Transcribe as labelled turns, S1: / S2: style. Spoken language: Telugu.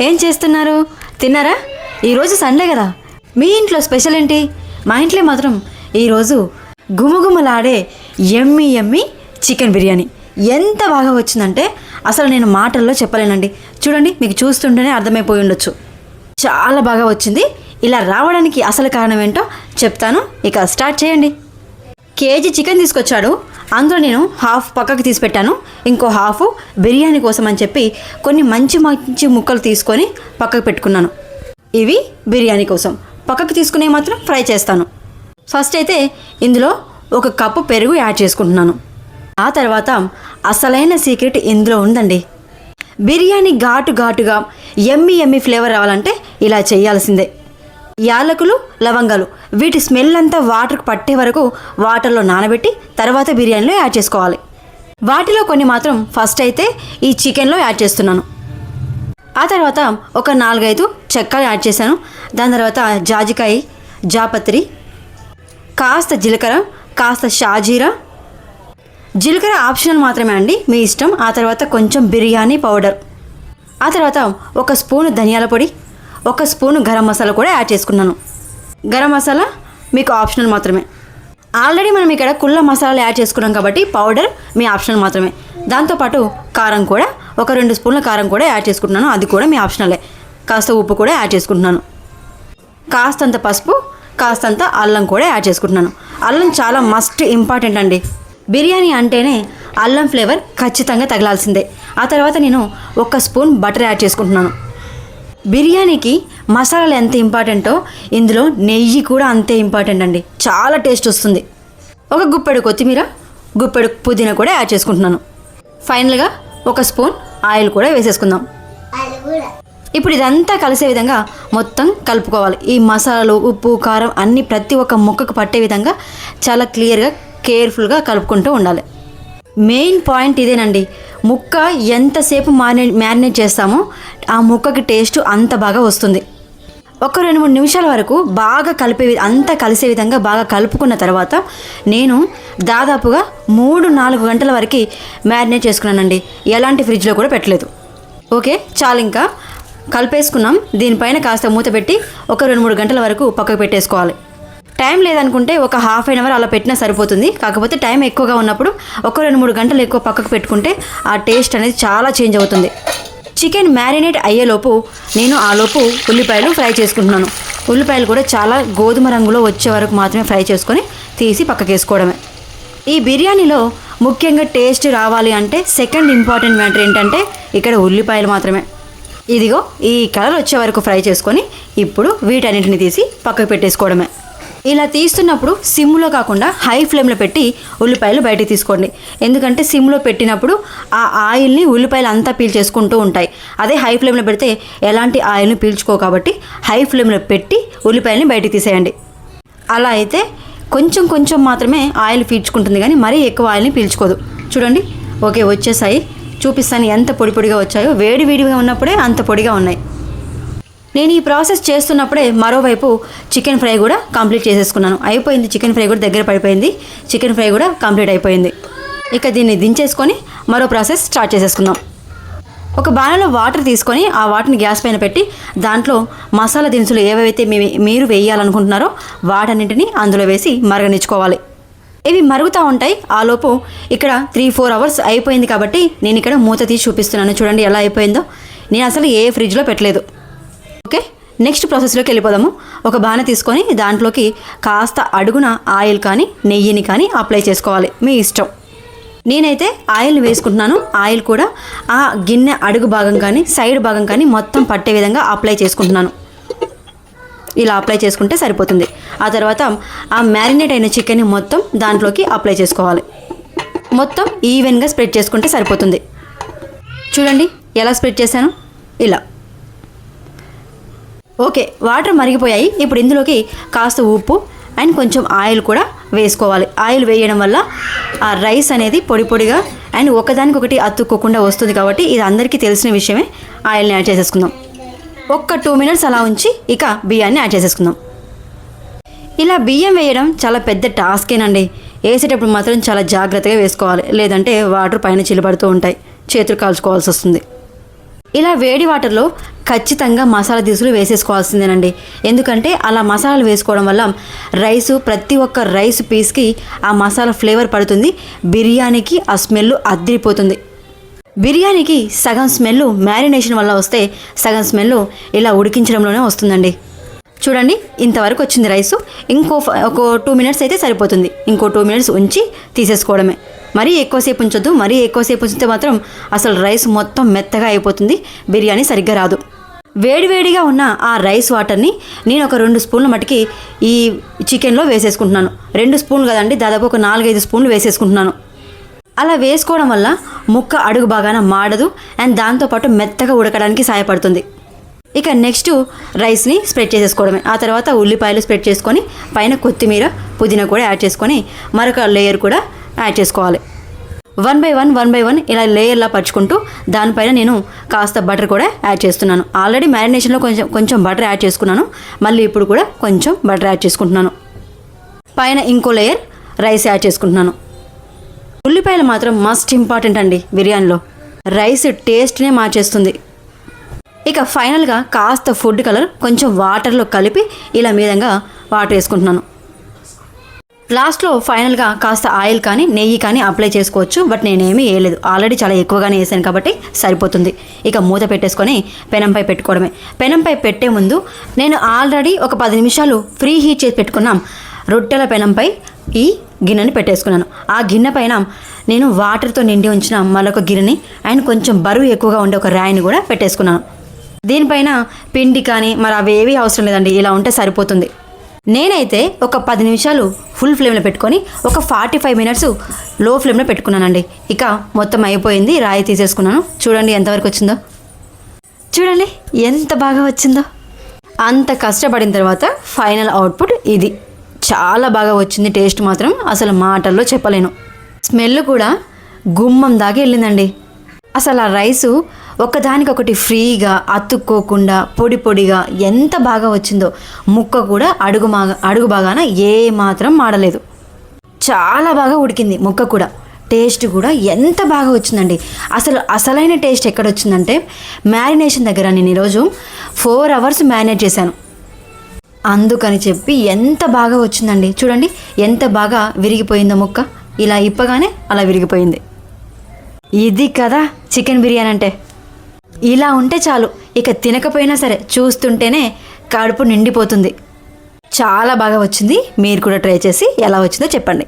S1: ఏం చేస్తున్నారు? తిన్నారా? ఈరోజు సండే కదా. మీ ఇంట్లో స్పెషల్ ఏంటి? మా ఇంట్లో మాత్రం ఈరోజు గుమగుమలాడే ఎమ్మి ఎమ్మి చికెన్ బిర్యానీ. ఎంత బాగా వచ్చిందంటే అసలు నేను మాటల్లో చెప్పలేనండి. చూడండి మీకు చూస్తుంటేనే అర్థమైపోయి ఉండొచ్చు. చాలా బాగా వచ్చింది. ఇలా రావడానికి అసలు కారణం ఏంటో చెప్తాను. ఇక స్టార్ట్ చేయండి. కేజీ చికెన్ తీసుకొచ్చాడు. అందులో నేను హాఫ్ పక్కకి తీసి పెట్టాను. ఇంకో హాఫ్ బిర్యానీ కోసం అని చెప్పి కొన్ని మంచి మంచి ముక్కలు తీసుకొని పక్కకు పెట్టుకున్నాను. ఇవి బిర్యానీ కోసం. పక్కకు తీసుకునే మాత్రం ఫ్రై చేస్తాను. ఫస్ట్ అయితే ఇందులో ఒక కప్పు పెరుగు యాడ్ చేసుకుంటున్నాను. ఆ తర్వాత అసలైన సీక్రెట్ ఇందులో ఉందండి. బిర్యానీ ఘాటు ఘాటుగా ఎమ్మి ఎమ్మి ఫ్లేవర్ రావాలంటే ఇలా చేయాల్సిందే. యాలకులు లవంగాలు. వీటి స్మెల్ అంతా వాటర్కి పట్టే వరకు వాటర్లో నానబెట్టి తర్వాత బిర్యానీలో యాడ్ చేసుకోవాలి. వాటిలో కొన్ని మాత్రం ఫస్ట్ అయితే ఈ చికెన్లో యాడ్ చేస్తున్నాను. ఆ తర్వాత ఒక నాలుగైదు చెక్కలు యాడ్ చేశాను. దాని తర్వాత జాజికాయ జాపత్రి కాస్త జీలకర్ర కాస్త షాజీరా. జీలకర్ర ఆప్షనల్ మాత్రమే అండి మీ ఇష్టం. ఆ తర్వాత కొంచెం బిర్యానీ పౌడర్. ఆ తర్వాత ఒక స్పూన్ ధనియాల పొడి ఒక స్పూన్ గరం మసాలా కూడా యాడ్ చేసుకున్నాను. గరం మసాలా మీకు ఆప్షనల్ మాత్రమే. ఆల్రెడీ మనం ఇక్కడ కుళ్ళ మసాలాలు యాడ్ చేసుకున్నాం కాబట్టి పౌడర్ మీ ఆప్షనల్ మాత్రమే. దాంతోపాటు కారం కూడా ఒక రెండు స్పూన్ల కారం కూడా యాడ్ చేసుకుంటున్నాను. అది కూడా మీ ఆప్షనలే. కాస్త ఉప్పు కూడా యాడ్ చేసుకుంటున్నాను. కాస్తంత పసుపు కాస్తంత అల్లం కూడా యాడ్ చేసుకుంటున్నాను. అల్లం చాలా మస్ట్ ఇంపార్టెంట్ అండి. బిర్యానీ అంటేనే అల్లం ఫ్లేవర్ ఖచ్చితంగా తగలాల్సిందే. ఆ తర్వాత నేను ఒక స్పూన్ బటర్ యాడ్ చేసుకుంటున్నాను. బిర్యానీకి మసాలాలు ఎంత ఇంపార్టెంటో ఇందులో నెయ్యి కూడా అంతే ఇంపార్టెంట్ అండి. చాలా టేస్ట్ వస్తుంది. ఒక గుప్పెడు కొత్తిమీర గుప్పెడు పుదీనా కూడా యాడ్ చేసుకుంటున్నాను. ఫైనల్గా ఒక స్పూన్ ఆయిల్ కూడా వేసేసుకుందాం. ఇప్పుడు ఇదంతా కలిసే విధంగా మొత్తం కలుపుకోవాలి. ఈ మసాలాలు ఉప్పు కారం అన్నీ ప్రతి ఒక్క ముక్కకు పట్టే విధంగా చాలా క్లియర్గా కేర్ఫుల్గా కలుపుకుంటూ ఉండాలి. మెయిన్ పాయింట్ ఇదేనండి. ముక్క ఎంతసేపు మారినే మ్యారినేట్ చేస్తామో ఆ ముక్కకి టేస్ట్ అంత బాగా వస్తుంది. ఒక రెండు మూడు నిమిషాల వరకు బాగా కలిపే అంత అంతా కలిసే విధంగా బాగా కలుపుకున్న తర్వాత నేను దాదాపుగా మూడు నాలుగు గంటల వరకు మ్యారినేట్ చేసుకున్నానండి. ఎలాంటి ఫ్రిడ్జ్లో కూడా పెట్టలేదు. ఓకే చాలు ఇంకా. కలిపేసుకున్నాం. దీనిపైన కాస్త మూత పెట్టి ఒక రెండు మూడు గంటల వరకు పక్కకు పెట్టేసుకోవాలి. టైం లేదనుకుంటే ఒక హాఫ్ అన్ అవర్ అలా పెట్టినా సరిపోతుంది. కాకపోతే టైం ఎక్కువగా ఉన్నప్పుడు ఒక రెండు మూడు గంటలు ఎక్కువ పక్కకు పెట్టుకుంటే ఆ టేస్ట్ అనేది చాలా చేంజ్ అవుతుంది. చికెన్ మ్యారినేట్ అయ్యేలోపు నేను ఆ లోపు ఉల్లిపాయలు ఫ్రై చేసుకుంటున్నాను. ఉల్లిపాయలు కూడా చాలా గోధుమ రంగులో వచ్చే వరకు మాత్రమే ఫ్రై చేసుకొని తీసి పక్కకు వేసుకోవడమే ఈ బిర్యానీలో ముఖ్యంగా టేస్ట్ రావాలి అంటే సెకండ్ ఇంపార్టెంట్ మ్యాటర్ ఏంటంటే ఇక్కడ ఉల్లిపాయలు మాత్రమే. ఇదిగో ఈ కలర్ వచ్చే వరకు ఫ్రై చేసుకొని ఇప్పుడు వీటన్నిటిని తీసి పక్కకు పెట్టేసుకోవడమే. ఇలా తీస్తున్నప్పుడు సిమ్లో కాకుండా హై ఫ్లేమ్లో పెట్టి ఉల్లిపాయలు బయటికి తీసుకోండి. ఎందుకంటే సిమ్లో పెట్టినప్పుడు ఆ ఆయిల్ని ఉల్లిపాయలు అంతా పీల్చేసుకుంటూ ఉంటాయి. అదే హై ఫ్లేమ్లో పెడితే ఎలాంటి ఆయిల్ని పీల్చుకో కాబట్టి హై ఫ్లేమ్లో పెట్టి ఉల్లిపాయలని బయటికి తీసేయండి. అలా అయితే కొంచెం కొంచెం మాత్రమే ఆయిల్ పీల్చుకుంటుంది కానీ మరీ ఎక్కువ ఆయిల్ని పీల్చుకోదు. చూడండి ఓకే వచ్చేసాయి. చూపిస్తాను ఎంత పొడి పొడిగా వచ్చాయో. వేడి వేడిగా ఉన్నప్పుడే అంత పొడిగా ఉన్నాయి. నేను ఈ ప్రాసెస్ చేస్తున్నప్పుడే మరోవైపు చికెన్ ఫ్రై కూడా కంప్లీట్ చేసేసుకున్నాను. అయిపోయింది చికెన్ ఫ్రై కూడా దగ్గర పడిపోయింది. చికెన్ ఫ్రై కూడా కంప్లీట్ అయిపోయింది. ఇక దీన్ని దించేసుకొని మరో ప్రాసెస్ స్టార్ట్ చేసేసుకుందాం. ఒక బాణలో వాటర్ తీసుకొని ఆ వాటర్ని గ్యాస్ పైన పెట్టి దాంట్లో మసాలా దినుసులు ఏవైతే మీ మీరు వేయాలనుకుంటున్నారో వాటన్నింటినీ అందులో వేసి మరగనిచ్చుకోవాలి. ఇవి మరుగుతూ ఉంటాయి. ఆలోపు ఇక్కడ త్రీ ఫోర్ అవర్స్ అయిపోయింది కాబట్టి నేను ఇక్కడ మూత తీసి చూపిస్తున్నాను. చూడండి ఎలా అయిపోయిందో. నేను అసలు ఏ ఫ్రిడ్జ్లో పెట్టలేదు. ఓకే? నెక్స్ట్ ప్రాసెస్లోకి వెళ్ళిపోదాము. ఒక బాణ తీసుకొని దాంట్లోకి కాస్త అడుగున ఆయిల్ కానీ నెయ్యిని కానీ అప్లై చేసుకోవాలి. మీ ఇష్టం. నేనైతే ఆయిల్ వేసుకుంటున్నాను. ఆయిల్ కూడా ఆ గిన్నె అడుగు భాగం కానీ సైడ్ భాగం కానీ మొత్తం పట్టే విధంగా అప్లై చేసుకుంటున్నాను. ఇలా అప్లై చేసుకుంటే సరిపోతుంది. ఆ తర్వాత ఆ మ్యారినేట్ అయిన చికెన్ని మొత్తం దాంట్లోకి అప్లై చేసుకోవాలి. మొత్తం ఈవెన్గా స్ప్రెడ్ చేసుకుంటే సరిపోతుంది. చూడండి ఎలా స్ప్రెడ్ చేశాను? ఇలా. ఓకే వాటర్ మరిగిపోయాయి. ఇప్పుడు ఇందులోకి కాస్త ఉప్పు అండ్ కొంచెం ఆయిల్ కూడా వేసుకోవాలి. ఆయిల్ వేయడం వల్ల ఆ రైస్ అనేది పొడి పొడిగా అండ్ ఒకదానికొకటి అతుక్కోకుండా వస్తుంది కాబట్టి ఇది అందరికీ తెలిసిన విషయమే. ఆయిల్ని యాడ్ చేసేసుకుందాం. ఒక్క టూ మినిట్స్ అలా ఉంచి ఇక బియ్యాన్ని యాడ్ చేసేసుకుందాం. ఇలా బియ్యం వేయడం చాలా పెద్ద టాస్కేనండి వేసేటప్పుడు మాత్రం చాలా జాగ్రత్తగా వేసుకోవాలి. లేదంటే వాటర్ పైన చిలబడుతూ ఉంటాయి. చేతులు కాల్చుకోవాల్సి వస్తుంది. ఇలా వేడి వాటర్లో ఖచ్చితంగా మసాలా దినుసులు వేసేసుకోవాల్సిందేనండి. ఎందుకంటే అలా మసాలాలు వేసుకోవడం వల్ల రైసు ప్రతి ఒక్క రైస్ పీస్కి ఆ మసాలా ఫ్లేవర్ పడుతుంది. బిర్యానీకి ఆ స్మెల్ అద్దరిపోతుంది బిర్యానీకి సగం స్మెల్ మ్యారినేషన్ వల్ల వస్తే సగం స్మెల్ ఇలా ఉడికించడంలోనే వస్తుందండి. చూడండి ఇంతవరకు వచ్చింది రైసు. ఇంకో ఒక టూ మినిట్స్ అయితే సరిపోతుంది. ఇంకో టూ మినిట్స్ ఉంచి తీసేసుకోవడమే. మరీ ఎక్కువసేపు ఉంచొద్దు మరీ ఎక్కువసేపు ఉంచితే మాత్రం అసలు రైస్ మొత్తం మెత్తగా అయిపోతుంది. బిర్యానీ సరిగ్గా రాదు. వేడివేడిగా ఉన్న ఆ రైస్ వాటర్ని నేను ఒక రెండు స్పూన్ల మటుకి ఈ చికెన్లో వేసేసుకుంటున్నాను. రెండు స్పూన్లు కదండి దాదాపు ఒక నాలుగైదు స్పూన్లు వేసేసుకుంటున్నాను. అలా వేసుకోవడం వల్ల ముక్క అడుగు బాగాన మాడదు అండ్ దాంతోపాటు మెత్తగా ఉడకడానికి సహాయపడుతుంది. ఇక నెక్స్ట్ రైస్ని స్ప్రెడ్ చేసేసుకోవడమే. ఆ తర్వాత ఉల్లిపాయలు స్ప్రెడ్ చేసుకొని పైన కొత్తిమీర పుదీనా కూడా యాడ్ చేసుకొని మరొక లేయర్ కూడా యాడ్ చేసుకోవాలి. One by one one by one ఇలా లేయర్లా పరుచుకుంటూ దానిపైన నేను కాస్త బటర్ కూడా యాడ్ చేస్తున్నాను. ఆల్రెడీ మ్యారినేషన్లో కొంచెం కొంచెం బటర్ యాడ్ చేసుకున్నాను. మళ్ళీ ఇప్పుడు కూడా కొంచెం బటర్ యాడ్ చేసుకుంటున్నాను. పైన ఇంకో లేయర్ రైస్ యాడ్ చేసుకుంటున్నాను. ఉల్లిపాయలు మాత్రం మస్ట్ ఇంపార్టెంట్ అండి బిర్యానీలో. రైస్ టేస్ట్నే మార్చేస్తుంది. ఇక ఫైనల్గా కాస్త ఫుడ్ కలర్ కొంచెం వాటర్లో కలిపి ఇలా మీదంగా వాటర్ వేసుకుంటున్నాను. లాస్ట్లో ఫైనల్గా కాస్త ఆయిల్ కానీ నెయ్యి కానీ అప్లై చేసుకోవచ్చు బట్ నేనేమీ వేయలేదు. ఆల్రెడీ చాలా ఎక్కువగానే వేసాను కాబట్టి సరిపోతుంది. ఇక మూత పెట్టేసుకొని పెనంపై పెట్టుకోవడమే. పెనంపై పెట్టే ముందు నేను ఆల్రెడీ ఒక పది నిమిషాలు ఫ్రీ హీట్ చేసి పెట్టుకున్నాం రొట్టెల పెనంపై ఈ గిన్నెని పెట్టేసుకున్నాను. ఆ గిన్నె పైన నేను వాటర్తో నిండి ఉంచిన మరొక గిన్నెని అండ్ కొంచెం బరువు ఎక్కువగా ఉండే ఒక రాయిని కూడా పెట్టేసుకున్నాను. దీనిపైన పిండి కానీ మరి అవి ఏవి అవసరం లేదండి. ఇలా ఉంటే సరిపోతుంది. నేనైతే ఒక పది నిమిషాలు ఫుల్ ఫ్లేమ్లో పెట్టుకొని ఒక ఫార్టీ ఫైవ్ మినిట్స్లో ఫ్లేమ్లో పెట్టుకున్నానండి. ఇక మొత్తం అయిపోయింది రాయి తీసేసుకున్నాను. చూడండి ఎంతవరకు వచ్చిందో. చూడండి ఎంత బాగా వచ్చిందో. అంత కష్టపడిన తర్వాత ఫైనల్ అవుట్పుట్ ఇది. చాలా బాగా వచ్చింది టేస్ట్ మాత్రం అసలు మాటల్లో చెప్పలేను. స్మెల్ కూడా గుమ్మం దాకా వెళ్ళిందండి. అసలు ఆ రైసు ఒకదానికొకటి ఫ్రీగా అతుక్కోకుండా పొడి పొడిగా ఎంత బాగా వచ్చిందో ముక్క కూడా అడుగు మాగా అడుగు బాగాన ఏ మాత్రం మాడలేదు. చాలా బాగా ఉడికింది ముక్క కూడా. టేస్ట్ కూడా ఎంత బాగా వచ్చిందండి. అసలు అసలైన టేస్ట్ ఎక్కడ వచ్చిందంటే మ్యారినేషన్ దగ్గర నేను ఈరోజు ఫోర్ అవర్స్ మ్యారినేట్ చేశాను. అందుకని చెప్పి ఎంత బాగా వచ్చిందండి. చూడండి ఎంత బాగా విరిగిపోయిందో ముక్క. ఇలా ఇప్పగానే అలా విరిగిపోయింది. ఇది కదా చికెన్ బిర్యానీ అంటే. ఇలా ఉంటే చాలు. ఇక తినకపోయినా సరే చూస్తుంటేనే కడుపు నిండిపోతుంది. చాలా బాగా వచ్చింది. మీరు కూడా ట్రై చేసి ఎలా వచ్చిందో చెప్పండి.